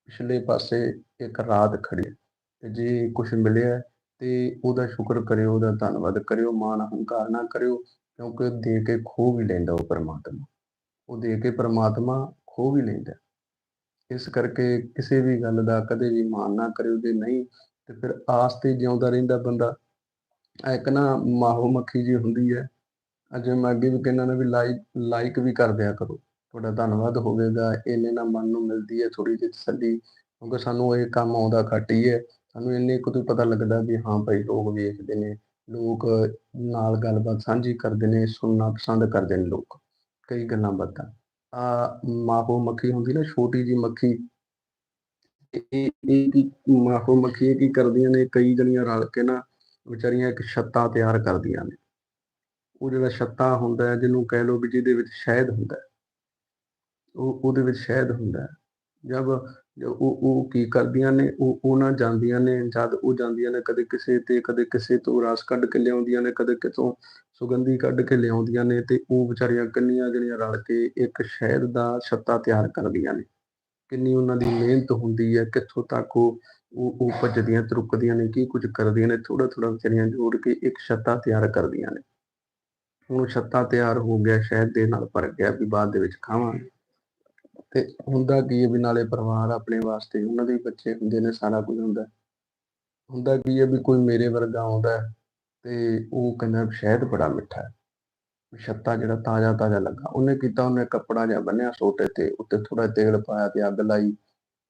ਪਿਛਲੇ ਪਾਸੇ ਇੱਕ ਰਾਤ ਖੜੀ ਹੈ। ਤੇ ਜੇ ਕੁਝ ਮਿਲਿਆ ਤੇ ਉਹਦਾ ਸ਼ੁਕਰ ਕਰਿਓ, ਉਹਦਾ ਧੰਨਵਾਦ ਕਰਿਓ, ਮਾਣ ਹੰਕਾਰ ਨਾ ਕਰਿਓ, ਕਿਉਂਕਿ ਦੇ ਕੇ ਖੋ ਵੀ ਲੈਂਦਾ ਉਹ ਪਰਮਾਤਮਾ। ਉਹ ਦੇ ਕੇ ਪਰਮਾਤਮਾ ਖੋ ਵੀ ਲੈਂਦਾ ਇਸ ਕਰਕੇ ਕਿਸੇ ਵੀ ਗੱਲ ਦਾ ਕਦੇ ਵੀ ਮਾਣ ਨਾ ਕਰਿਓ, ਜੇ ਨਹੀਂ, ਤੇ ਫਿਰ ਆਸ ਤੇ ਜਿਉਂਦਾ ਰਹਿੰਦਾ ਬੰਦਾ ਇੱਕ ਨਾ ਮਾਹੋ ਮੱਖੀ ਜੀ ਹੁੰਦੀ ਹੈ। ਅਜੇ ਮੈਂ ਅੱਗੇ ਵੀ ਕਹਿੰਦਾ ਨਾ ਵੀ ਲਾਈਕ ਲਾਈਕ ਵੀ ਕਰ ਦਿਆ ਕਰੋ। ਤੁਹਾਡਾ ਧੰਨਵਾਦ ਹੋਵੇਗਾ ਇਹਨੇ ਨਾਲ ਮਨ ਨੂੰ ਮਿਲਦੀ ਹੈ ਥੋੜੀ ਜਿਹੀ ਤਸੱਲੀ, ਕਿਉਂਕਿ ਸਾਨੂੰ ਇਹ ਕੰਮ ਆਉਂਦਾ ਘੱਟ ਹੀ ਹੈ। ਸਾਨੂੰ ਇੰਨੇ ਕੁ ਤੋਂ ਪਤਾ ਲੱਗਦਾ ਵੀ ਹਾਂ ਭਾਈ ਲੋਕ ਵੇਖਦੇ ਨੇ, ਲੋਕ ਨਾਲ ਗੱਲਬਾਤ ਸਾਂਝੀ ਕਰਦੇ ਨੇ, ਸੁਣਨਾ ਪਸੰਦ ਕਰਦੇ ਨੇ ਲੋਕ। ਕਈ ਗੱਲਾਂ ਬਾਤਾਂ। ਆ ਮਾਹੋ ਮੱਖੀ ਹੁੰਦੀ ਨਾ, ਛੋਟੀ ਜੀ ਮੱਖੀ। ਇਹ ਇਹ ਮਾਹੋ ਮੱਖੀ ਇਹ ਕੀ ਕਰਦੀਆਂ ਨੇ, ਕਈ ਜਣੀਆਂ ਰਲ ਕੇ ਨਾ ਵਿਚਾਰੀਆਂ ਇੱਕ ਛੱਤਾ ਤਿਆਰ ਕਰਦੀਆਂ ਨੇ। ਉਹ ਜਿਹੜਾ ਛੱਤਾ ਹੁੰਦਾ ਹੈ, ਜਿਹਨੂੰ ਕਹਿ ਲਓ ਵੀ ਜਿਹਦੇ ਵਿੱਚ ਸ਼ਹਿਦ ਹੁੰਦਾ ਉਹ ਉਹਦੇ ਵਿੱਚ ਸ਼ਹਿਦ ਹੁੰਦਾ ਜਦ ਉਹ ਉਹ ਕੀ ਕਰਦੀਆਂ ਨੇ, ਉਹ ਉਹਨਾਂ ਜਾਂਦੀਆਂ ਨੇ, ਜਦ ਉਹ ਜਾਂਦੀਆਂ ਨੇ, ਕਦੇ ਕਿਸੇ ਤੇ, ਕਦੇ ਕਿਸੇ ਤੋਂ ਰਸ ਕੱਢ ਕੇ ਲਿਆਉਂਦੀਆਂ ਨੇ, ਕਦੇ ਕਿਤੋਂ ਸੁਗੰਧੀ ਕੱਢ ਕੇ ਲਿਆਉਂਦੀਆਂ ਨੇ, ਤੇ ਉਹ ਵਿਚਾਰੀਆਂ ਕਿੰਨੀਆਂ ਜਿਹੜੀਆਂ ਰਲ ਕੇ ਇੱਕ ਸ਼ਹਿਦ ਦਾ ਛੱਤਾ ਤਿਆਰ ਕਰਦੀਆਂ ਨੇ। ਕਿੰਨੀ ਉਹਨਾਂ ਦੀ ਮਿਹਨਤ ਹੁੰਦੀ ਹੈ, ਕਿੱਥੋਂ ਤੱਕ ਉਹ ਉਹ ਉਹ ਭੱਜਦੀਆਂ, ਤਰੁਕਦੀਆਂ ਨੇ, ਕੀ ਕੁਝ ਕਰਦੀਆਂ ਨੇ ਥੋੜਾ ਥੋੜਾ ਵਿਚਾਰੀਆਂ ਜੋੜ ਕੇ ਇੱਕ ਛੱਤਾ ਤਿਆਰ ਕਰਦੀਆਂ ਨੇ। ਹੁਣ ਛੱਤਾ ਤਿਆਰ ਹੋ ਗਿਆ, ਸ਼ਹਿਦ ਦੇ ਨਾਲ ਭਰ ਗਿਆ ਵੀ ਬਾਅਦ ਦੇ ਵਿੱਚ ਖਾਵਾਂਗੇ। ਤੇ ਹੁੰਦਾ ਕੀ ਹੈ ਵੀ ਨਾਲੇ ਪਰਿਵਾਰ ਆਪਣੇ ਵਾਸਤੇ, ਉਹਨਾਂ ਦੇ ਬੱਚੇ ਹੁੰਦੇ ਨੇ, ਸਾਰਾ ਕੁਝ ਹੁੰਦਾ। ਹੁੰਦਾ ਕੀ ਹੈ ਵੀ ਕੋਈ ਮੇਰੇ ਵਰਗਾ ਆਉਂਦਾ ਤੇ ਉਹ ਕਹਿੰਦਾ ਸ਼ਹਿਦ ਬੜਾ ਮਿੱਠਾ ਹੈ। ਵੀ ਛੱਤਾ ਜਿਹੜਾ ਤਾਜ਼ਾ ਤਾਜ਼ਾ ਲੱਗਾ, ਉਹਨੇ ਕੀਤਾ, ਉਹਨੇ ਕੱਪੜਾ ਜਿਹਾ ਬੰਨਿਆ ਸੋਟੇ ਤੇ, ਉੱਤੇ ਥੋੜਾ ਤੇਲ ਪਾਇਆ ਤੇ ਅੱਗ ਲਾਈ।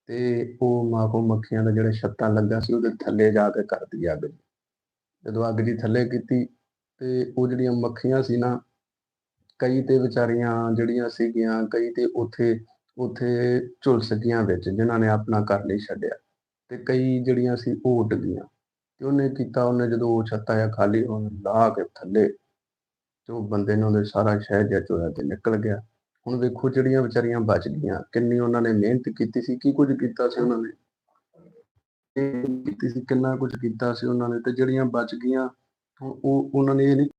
ਤੇ ਉਹ ਮਾਖੋ ਮੱਖੀਆਂ ਦਾ ਜਿਹੜਾ ਛੱਤਾਂ ਲੱਗਾ ਸੀ, ਉਹਦੇ ਥੱਲੇ ਜਾ ਕੇ ਕਰਦੀ ਅੱਗ। ਜਦੋਂ ਅੱਗ ਜੀ ਥੱਲੇ ਕੀਤੀ ਤੇ ਉਹ ਜਿਹੜੀਆਂ ਮੱਖੀਆਂ ਸੀ ਨਾ, ਕਈ ਤੇ ਵਿਚਾਰੀਆਂ ਜਿਹੜੀਆਂ ਸੀਗੀਆਂ, ਕਈ ਤੇ ਉੱਥੇ ਉੱਥੇ ਝੁਲਸ ਗਈਆਂ ਵਿੱਚ, ਜਿਨ੍ਹਾਂ ਨੇ ਆਪਣਾ ਘਰ ਨਹੀਂ ਛੱਡਿਆ। ਤੇ ਕਈ ਜਿਹੜੀਆਂ ਸੀ ਉਹ ਉੱਡ ਗਈਆਂ। ਤੇ ਉਹਨੇ ਕੀਤਾ, ਉਹਨੇ ਜਦੋਂ ਉਹ ਛੱਤਾ ਜਿਹਾ ਖਾਲੀ, ਉਹਨੇ ਲਾ ਕੇ ਥੱਲੇ, ਤੇ ਉਹ ਬੰਦੇ ਨੇ ਉਹਦੇ ਸਾਰਾ ਸ਼ਹਿਦ ਜਿਹਾ ਚੋਇਆ ਤੇ ਨਿਕਲ ਗਿਆ। ਹੁਣ ਵੇਖੋ ਜਿਹੜੀਆਂ ਵਿਚਾਰੀਆਂ ਬਚ ਗਈਆਂ, ਕਿੰਨੀ ਉਹਨਾਂ ਨੇ ਮਿਹਨਤ ਕੀਤੀ ਸੀ, ਕੀ ਕੁਝ ਕੀਤਾ ਸੀ ਉਹਨਾਂ ਨੇ? ਕੀਤੀ ਸੀ, ਕਿੰਨਾ ਕੁਝ ਕੀਤਾ ਸੀ ਉਹਨਾਂ ਨੇ ਤੇ ਜਿਹੜੀਆਂ ਬਚ ਗਈਆਂ, ਉਹ ਉਹਨਾਂ ਨੇ ਇਹ ਨਹੀਂ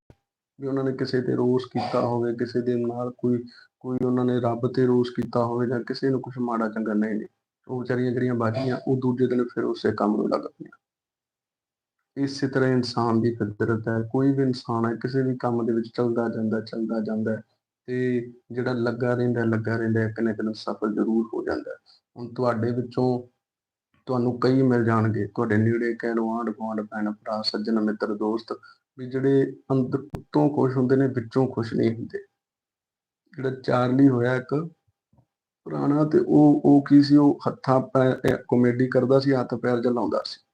ਵੀ ਉਹਨਾਂ ਨੇ ਕਿਸੇ ਤੇ ਰੋਸ ਕੀਤਾ ਹੋਵੇ, ਕਿਸੇ ਦੇ ਨਾਲ ਕੋਈ ਕੋਈ ਉਹਨਾਂ ਨੇ ਰੱਬ ਤੇ ਰੋਸ ਕੀਤਾ ਹੋਵੇ ਜਾਂ ਕਿਸੇ ਨੂੰ ਕੁਝ ਮਾੜਾ ਚੰਗਾ ਨਹੀਂ ਨਹੀਂ ਉਹ ਵਿਚਾਰੀਆਂ ਜਿਹੜੀਆਂ ਬਚ ਗਈਆਂ, ਉਹ ਦੂਜੇ ਦਿਨ ਫਿਰ ਉਸੇ ਕੰਮ ਨੂੰ ਲੱਗ ਪਈਆਂ। ਇਸੇ ਤਰ੍ਹਾਂ ਇਨਸਾਨ ਦੀ ਫਿਤਰਤ ਹੈ, ਕੋਈ ਵੀ ਇਨਸਾਨ ਹੈ, ਕਿਸੇ ਵੀ ਕੰਮ ਦੇ ਵਿੱਚ ਚੱਲਦਾ ਜਾਂਦਾ ਚੱਲਦਾ ਜਾਂਦਾ ਤੇ ਜਿਹੜਾ ਲੱਗਾ ਰਹਿੰਦਾ ਲੱਗਾ ਰਹਿੰਦਾ, ਇੱਕ ਨਾ ਇੱਕ ਦਿਨ ਸਫਲ ਜ਼ਰੂਰ ਹੋ ਜਾਂਦਾ। ਹੁਣ ਤੁਹਾਡੇ ਵਿੱਚੋਂ ਤੁਹਾਨੂੰ ਕਈ ਮਿਲ ਜਾਣਗੇ। ਤੁਹਾਡੇ ਨੇੜੇ ਕਹਿ ਲਓ ਆਂਢ ਗੁਆਂਢ, ਭੈਣ, ਭਰਾ, ਸੱਜਣ, ਮਿੱਤਰ, ਦੋਸਤ ਵੀ ਜਿਹੜੇ ਅੰਦਰ ਉੱਤੋਂ ਖੁਸ਼ ਹੁੰਦੇ ਨੇ, ਵਿੱਚੋਂ ਖੁਸ਼ ਨਹੀਂ ਹੁੰਦੇ। ਜਿਹੜਾ ਚਾਰਲੀ ਹੋਇਆ ਇੱਕ ਪੁਰਾਣਾ ਤੇ ਉਹ ਉਹ ਕੀ ਸੀ? ਉਹ ਹੱਥਾਂ ਪੈ ਕਾਮੇਡੀ ਕਰਦਾ ਸੀ, ਹੱਥ ਪੈਰ ਜਲਾਉਂਦਾ ਸੀ।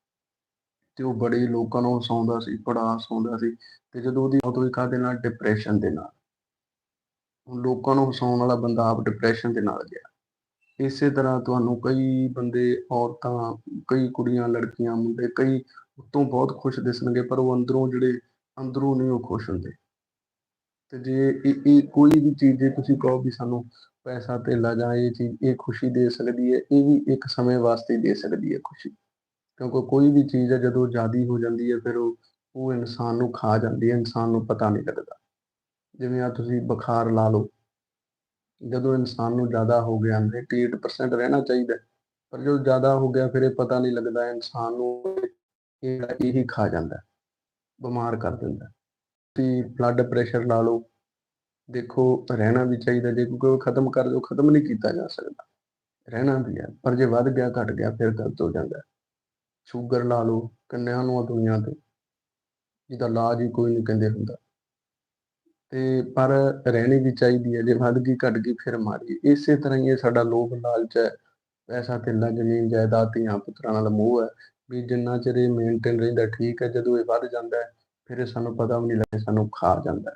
ਤੇ ਉਹ ਬੜੇ ਲੋਕਾਂ ਨੂੰ ਹਸਾਉਂਦਾ ਸੀ, ਬੜਾ ਹਸਾਉਂਦਾ ਸੀ। ਤੇ ਜਦੋਂ ਉਹਦੀ ਮੌਤ ਹੋਈ, ਕਾਹਦੇ ਨਾਲ? ਡਿਪਰੈਸ਼ਨ ਦੇ ਨਾਲ। ਲੋਕਾਂ ਨੂੰ ਹਸਾਉਣ ਵਾਲਾ ਬੰਦਾ ਆਪ ਡਿਪਰੈਸ਼ਨ ਦੇ ਨਾਲ ਗਿਆ। ਇਸੇ ਤਰ੍ਹਾਂ ਤੁਹਾਨੂੰ ਕਈ ਬੰਦੇ, ਔਰਤਾਂ, ਕਈ ਕੁੜੀਆਂ, ਲੜਕੀਆਂ, ਮੁੰਡੇ, ਕਈ ਉੱਤੋਂ ਬਹੁਤ ਖੁਸ਼ ਦਿਸਣਗੇ, ਪਰ ਉਹ ਅੰਦਰੋਂ ਜਿਹੜੇ ਅੰਦਰੋਂ ਨਹੀਂ ਉਹ ਖੁਸ਼ ਹੁੰਦੇ। ਤੇ ਜੇ ਇਹ ਇਹ ਕੋਈ ਵੀ ਚੀਜ਼ ਜੇ ਤੁਸੀਂ ਕਹੋ ਵੀ ਸਾਨੂੰ ਪੈਸਾ ਧੇਲਾ ਜਾਂ ਇਹ ਚੀਜ਼, ਇਹ ਖੁਸ਼ੀ ਦੇ ਸਕਦੀ ਹੈ, ਇਹ ਵੀ ਇੱਕ ਸਮੇਂ ਵਾਸਤੇ ਦੇ ਸਕਦੀ ਹੈ ਖੁਸ਼ੀ। ਕਿਉਂਕਿ ਕੋਈ ਵੀ ਚੀਜ਼ ਹੈ, ਜਦੋਂ ਜ਼ਿਆਦੀ ਹੋ ਜਾਂਦੀ ਹੈ, ਫਿਰ ਉਹ ਉਹ ਇਨਸਾਨ ਨੂੰ ਖਾ ਜਾਂਦੀ ਹੈ, ਇਨਸਾਨ ਨੂੰ ਪਤਾ ਨਹੀਂ ਲੱਗਦਾ। ਜਿਵੇਂ ਆ ਤੁਸੀਂ ਬੁਖਾਰ ਲਾ ਲਓ, ਜਦੋਂ ਇਨਸਾਨ ਨੂੰ ਜ਼ਿਆਦਾ ਹੋ ਗਿਆ 98% ਰਹਿਣਾ ਚਾਹੀਦਾ, ਪਰ ਜਦੋਂ ਜ਼ਿਆਦਾ ਹੋ ਗਿਆ, ਫਿਰ ਇਹ ਪਤਾ ਨਹੀਂ ਲੱਗਦਾ ਇਨਸਾਨ ਨੂੰ ਇਹ ਹੀ ਖਾ ਜਾਂਦਾ, ਬਿਮਾਰ ਕਰ ਦਿੰਦਾ। ਹੈ। ਤੁਸੀਂ ਬਲੱਡ ਪ੍ਰੈਸ਼ਰ ਲਾ ਲਓ, ਦੇਖੋ ਰਹਿਣਾ ਵੀ ਚਾਹੀਦਾ, ਜੇ ਕਿਉਂਕਿ ਉਹ ਖਤਮ ਕਰ ਦਿਓ, ਖਤਮ ਨਹੀਂ ਕੀਤਾ ਜਾ ਸਕਦਾ। ਰਹਿਣਾ ਵੀ ਹੈ, ਪਰ ਜੇ ਵੱਧ ਗਿਆ, ਘਟ ਗਿਆ, ਫਿਰ ਗਲਤ ਹੋ ਜਾਂਦਾ। ਸ਼ੂਗਰ ਲਾ ਲਓ, ਕਿੰਨਿਆਂ ਨੂੰ ਆ ਦੁਨੀਆ ਤੇ, ਜਿਹਦਾ ਇਲਾਜ ਹੀ ਕੋਈ ਨਹੀਂ ਕਹਿੰਦੇ ਹੁੰਦਾ। ਤੇ ਪਰ ਰਹਿਣੀ ਵੀ ਚਾਹੀਦੀ ਹੈ, ਜੇ ਵੱਧ ਗਈ, ਘਟ ਗਈ, ਫਿਰ ਮਾਰੀ। ਇਸੇ ਤਰ੍ਹਾਂ ਹੀ ਇਹ ਸਾਡਾ ਲੋਭ ਲਾਲਚ ਹੈ। ਪੈਸਾ ਧੇਲਾ ਜ਼ਮੀਨ, ਜਾਇਦਾਦ, ਧੀਆਂ, ਪੁੱਤਰਾਂ ਨਾਲ ਮੋਹ ਹੈ। ਵੀ ਜਿੰਨਾ ਚਿਰ ਇਹ ਮੇਨਟੇਨ ਰਹਿੰਦਾ ਠੀਕ ਹੈ, ਜਦੋਂ ਇਹ ਵੱਧ ਜਾਂਦਾ ਹੈ, ਫਿਰ ਇਹ ਸਾਨੂੰ ਪਤਾ ਵੀ ਨਹੀਂ ਲੱਗਦਾ, ਸਾਨੂੰ ਖਾ ਜਾਂਦਾ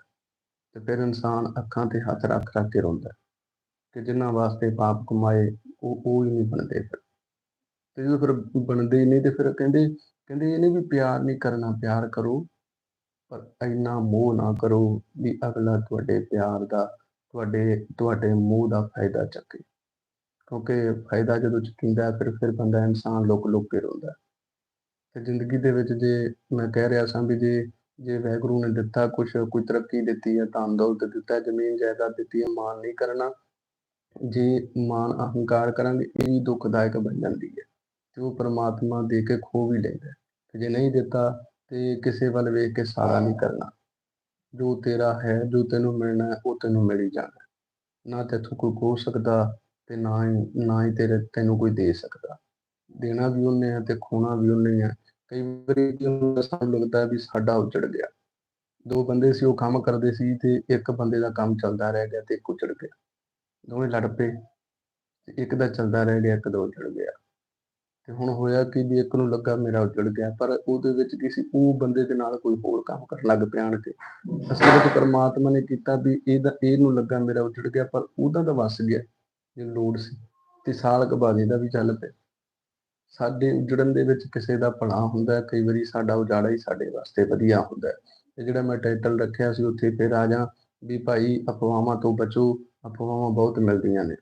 ਤੇ ਫਿਰ ਇਨਸਾਨ ਅੱਖਾਂ ਤੇ ਹੱਥ ਰੱਖ ਰੱਖ ਕੇ ਰੋਂਦਾ ਕਿ ਜਿਨ੍ਹਾਂ ਵਾਸਤੇ ਪਾਪ ਕਮਾਏ, ਉਹ ਉਹ ਹੀ ਨਹੀਂ ਬਣਦੇ ਫਿਰ। ਤੇ ਜਦੋਂ ਫਿਰ ਬਣਦੇ ਹੀ ਨਹੀਂ, ਤੇ ਫਿਰ ਕਹਿੰਦੇ ਕਹਿੰਦੇ ਇਹਨੇ ਵੀ ਪਿਆਰ ਨਹੀਂ ਕਰਨਾ, ਪਿਆਰ ਕਰੋ। ਪਰ ਇੰਨਾ ਮੋਹ ਨਾ ਕਰੋ ਵੀ ਅਗਲਾ ਤੁਹਾਡੇ ਪਿਆਰ ਦਾ, ਤੁਹਾਡੇ ਤੁਹਾਡੇ ਮੋਹ ਦਾ ਫਾਇਦਾ ਚੱਕੇ। ਕਿਉਂਕਿ ਫਾਇਦਾ ਜਦੋਂ ਚੁੱਕਿੰਦਾ ਫਿਰ ਫਿਰ ਬੰਦਾ ਇਨਸਾਨ ਲੁਕ ਲੁਕ ਕੇ ਰੋਂਦਾ ਤੇ ਜ਼ਿੰਦਗੀ ਦੇ ਵਿੱਚ ਜੇ ਮੈਂ ਕਹਿ ਰਿਹਾ ਸਾਂ ਵੀ ਜੇ ਜੇ ਵਾਹਿਗੁਰੂ ਨੇ ਦਿੱਤਾ ਕੁਛ, ਕੋਈ ਤਰੱਕੀ ਦਿੱਤੀ ਹੈ ਧਨ ਦੌਲਤ ਦਿੱਤਾ, ਜ਼ਮੀਨ ਜਾਇਦਾਦ ਦਿੱਤੀ ਹੈ ਮਾਣ ਨਹੀਂ ਕਰਨਾ, ਜੇ ਮਾਣ ਅਹੰਕਾਰ ਕਰਾਂਗੇ, ਇਹ ਵੀ ਦੁਖਦਾਇਕ ਬਣ ਜਾਂਦੀ ਹੈ। ਤੇ ਉਹ ਪਰਮਾਤਮਾ ਦੇ ਕੇ ਖੋ ਵੀ ਲੈਂਦਾ ਤੇ ਜੇ ਨਹੀਂ ਦਿੱਤਾ ਤੇ ਕਿਸੇ ਵੱਲ ਵੇਖ ਕੇ ਸਾਰਾ ਨਹੀਂ ਕਰਨਾ। ਜੋ ਤੇਰਾ ਹੈ, ਜੋ ਤੈਨੂੰ ਮਿਲਣਾ ਹੈ, ਉਹ ਤੈਨੂੰ ਮਿਲ ਹੀ ਜਾਣਾ ਨਾ ਤੈਥੋਂ ਕੋਈ ਖੋ ਸਕਦਾ ਤੇ ਨਾ ਹੀ ਨਾ ਹੀ ਤੇਰੇ, ਤੈਨੂੰ ਕੋਈ ਦੇ ਸਕਦਾ। ਦੇਣਾ ਵੀ ਉਹਨੇ ਹੈ ਤੇ ਖੋਣਾ ਵੀ ਉਹਨੇ ਹੀ। ਹੈ ਕਈ ਵਾਰੀ ਕੀ ਹੁੰਦਾ, ਸਾਨੂੰ ਲੱਗਦਾ ਵੀ ਸਾਡਾ ਉੱਜੜ ਗਿਆ। ਦੋ ਬੰਦੇ ਸੀ, ਉਹ ਕੰਮ ਕਰਦੇ ਸੀ ਤੇ ਇੱਕ ਬੰਦੇ ਦਾ ਕੰਮ ਚੱਲਦਾ ਰਹਿ ਗਿਆ ਤੇ ਇੱਕ ਉੱਜੜ ਗਿਆ। ਦੋਵੇਂ ਲੜ ਪਏ ਇੱਕ ਦਾ ਚੱਲਦਾ ਰਹਿ ਗਿਆ, ਇੱਕ ਦਾ ਉੱਜੜ ਗਿਆ। ਤੇ ਹੁਣ ਹੋਇਆ ਕਿ ਵੀ ਇੱਕ ਨੂੰ ਲੱਗਾ ਮੇਰਾ ਉੱਜੜ ਗਿਆ, ਪਰ ਉਹਦੇ ਵਿੱਚ ਕਿਸੇ ਉਹ ਬੰਦੇ ਦੇ ਨਾਲ ਕੋਈ ਹੋਰ ਕੰਮ ਕਰਨ ਲੱਗ ਪਿਆਣ ਕੇ। ਅਸਲ ਵਿੱਚ ਪਰਮਾਤਮਾ ਨੇ ਕੀਤਾ ਵੀ ਇਹਦਾ, ਇਹਨੂੰ ਲੱਗਾ ਮੇਰਾ ਉੱਜੜ ਗਿਆ, ਪਰ ਉਹਦਾ ਤਾਂ ਵਸ ਗਿਆ, ਜੇ ਲੋੜ ਸੀ। ਤੇ ਸਾਲ ਕੁ ਦਾ ਵੀ ਚੱਲ ਪਿਆ। ਸਾਡੇ ਉੱਜੜਨ ਦੇ ਵਿੱਚ ਕਿਸੇ ਦਾ ਭਲਾ ਹੁੰਦਾ, ਕਈ ਵਾਰੀ ਸਾਡਾ ਉਜਾੜਾ ਹੀ ਸਾਡੇ ਵਾਸਤੇ ਵਧੀਆ ਹੁੰਦਾ। ਤੇ ਜਿਹੜਾ ਮੈਂ ਟਾਈਟਲ ਰੱਖਿਆ ਸੀ, ਉੱਥੇ ਫਿਰ ਆ ਜਾ ਵੀ ਭਾਈ, ਅਫਵਾਹਾਂ ਤੋਂ ਬਚੋ, ਅਫਵਾਹਾਂ ਬਹੁਤ ਮਿਲਦੀਆਂ ਨੇ।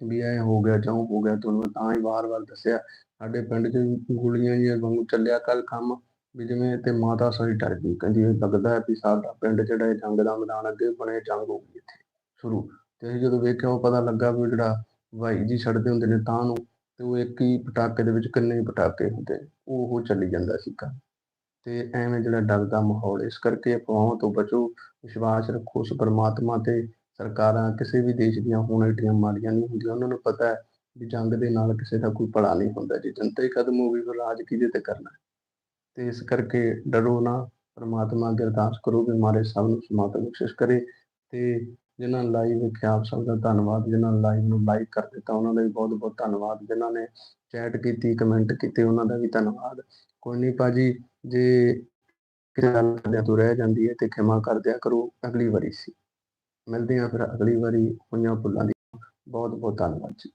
ਵੀ ਇਹ ਹੋ ਗਿਆ ਜਾਂ ਹੋ ਗਿਆ ਤੁਹਾਨੂੰ ਮੈਂ ਤਾਂ ਹੀ ਵਾਰ-ਵਾਰ ਦੱਸਿਆ। ਸਾਡੇ ਪਿੰਡ 'ਚ ਗੋਲੀਆਂ ਜਿਹੀਆਂ ਵਾਂਗੂ ਚੱਲਿਆ ਕੱਲ ਕੰਮ, ਵੀ ਜਿਵੇਂ ਤੇ ਮਾਤਾ ਸਾਰੀ ਡਰ ਗਈ, ਕਹਿੰਦੀ ਇਹ ਲੱਗਦਾ ਹੈ ਵੀ ਸਾਡਾ ਪਿੰਡ ਜਿਹੜਾ ਇਹ ਜੰਗ ਦਾ ਮੈਦਾਨ ਅੱਗੇ ਬਣੇ, ਜੰਗ ਹੋ ਗਈ ਇੱਥੇ ਸ਼ੁਰੂ। ਤੇ ਜਦੋਂ ਵੇਖਿਆ, ਉਹ ਪਤਾ ਲੱਗਾ ਵੀ ਜਿਹੜਾ ਭਾਈ ਜੀ ਛੱਡਦੇ ਹੁੰਦੇ ਨੇ ਤਾਂ ਨੂੰ, ਤੇ ਉਹ ਇੱਕ ਹੀ ਪਟਾਕੇ ਦੇ ਵਿੱਚ ਕਿੰਨੇ ਹੀ ਪਟਾਕੇ ਹੁੰਦੇ ਉਹ ਉਹ ਚੱਲੀ ਜਾਂਦਾ ਸੀਗਾ ਤੇ ਐਵੇਂ ਜਿਹੜਾ ਡਰ ਦਾ ਮਾਹੌਲ, ਇਸ ਕਰਕੇ ਅਫਵਾਹਾਂ ਤੋਂ ਬਚੋ, ਵਿਸ਼ਵਾਸ ਰੱਖੋ, ਉਸ ਪਰਮਾਤਮਾ ਤੇ ਸਰਕਾਰਾਂ ਕਿਸੇ ਵੀ ਦੇਸ਼ ਦੀਆਂ ਹੁਣ ਏਡੀਆਂ ਮਾੜੀਆਂ ਨਹੀਂ ਹੁੰਦੀਆਂ, ਉਹਨਾਂ ਨੂੰ ਪਤਾ ਹੈ ਵੀ ਜੰਗ ਦੇ ਨਾਲ ਕਿਸੇ ਦਾ ਕੋਈ ਭਲਾ ਨਹੀਂ ਹੁੰਦਾ ਜੇ। ਜਨਤਾ ਹੀ ਕਦਮ ਹੋਵੇ ਫਿਰ ਰਾਜ ਕਿਹਦੇ ਤੇ ਕਰਨਾ ਹੈ? ਤੇ ਇਸ ਕਰਕੇ ਡਰੋ ਨਾ, ਪਰਮਾਤਮਾ ਅੱਗੇ ਅਰਦਾਸ ਕਰੋ ਵੀ ਮਾਰੇ ਸਭ ਨੂੰ ਸਮਾਤਮ ਬਖਸ਼ਿਸ਼ ਕਰੇ ਤੇ ਜਿਨ੍ਹਾਂ ਲਾਈਵ ਵੇਖਿਆ, ਆਪ ਸਭ ਦਾ ਧੰਨਵਾਦ। ਜਿਨ੍ਹਾਂ ਨੇ ਲਾਈਵ ਨੂੰ ਲਾਈਕ ਕਰ ਦਿੱਤਾ, ਉਹਨਾਂ ਦਾ ਵੀ ਬਹੁਤ ਬਹੁਤ ਧੰਨਵਾਦ। ਜਿਨ੍ਹਾਂ ਨੇ ਚੈਟ ਕੀਤੀ ਕਮੈਂਟ ਕੀਤੇ, ਉਹਨਾਂ ਦਾ ਵੀ ਧੰਨਵਾਦ। ਕੋਈ ਨਹੀਂ ਭਾਜੀ, ਜੇ ਕਿਸੇ ਗੱਲ ਤੋਂ ਰਹਿ ਜਾਂਦੀ ਹੈ ਤੇ ਖਿਮਾ ਕਰ ਦਿਆ ਕਰੋ, ਅਗਲੀ ਵਾਰੀ ਸੀ। ਮਿਲਦੇ ਹਾਂ ਫਿਰ ਅਗਲੀ ਵਾਰੀ ਹੋਈਆਂ ਭੁੱਲਾਂ ਦੀ। ਬਹੁਤ ਬਹੁਤ ਧੰਨਵਾਦ ਜੀ।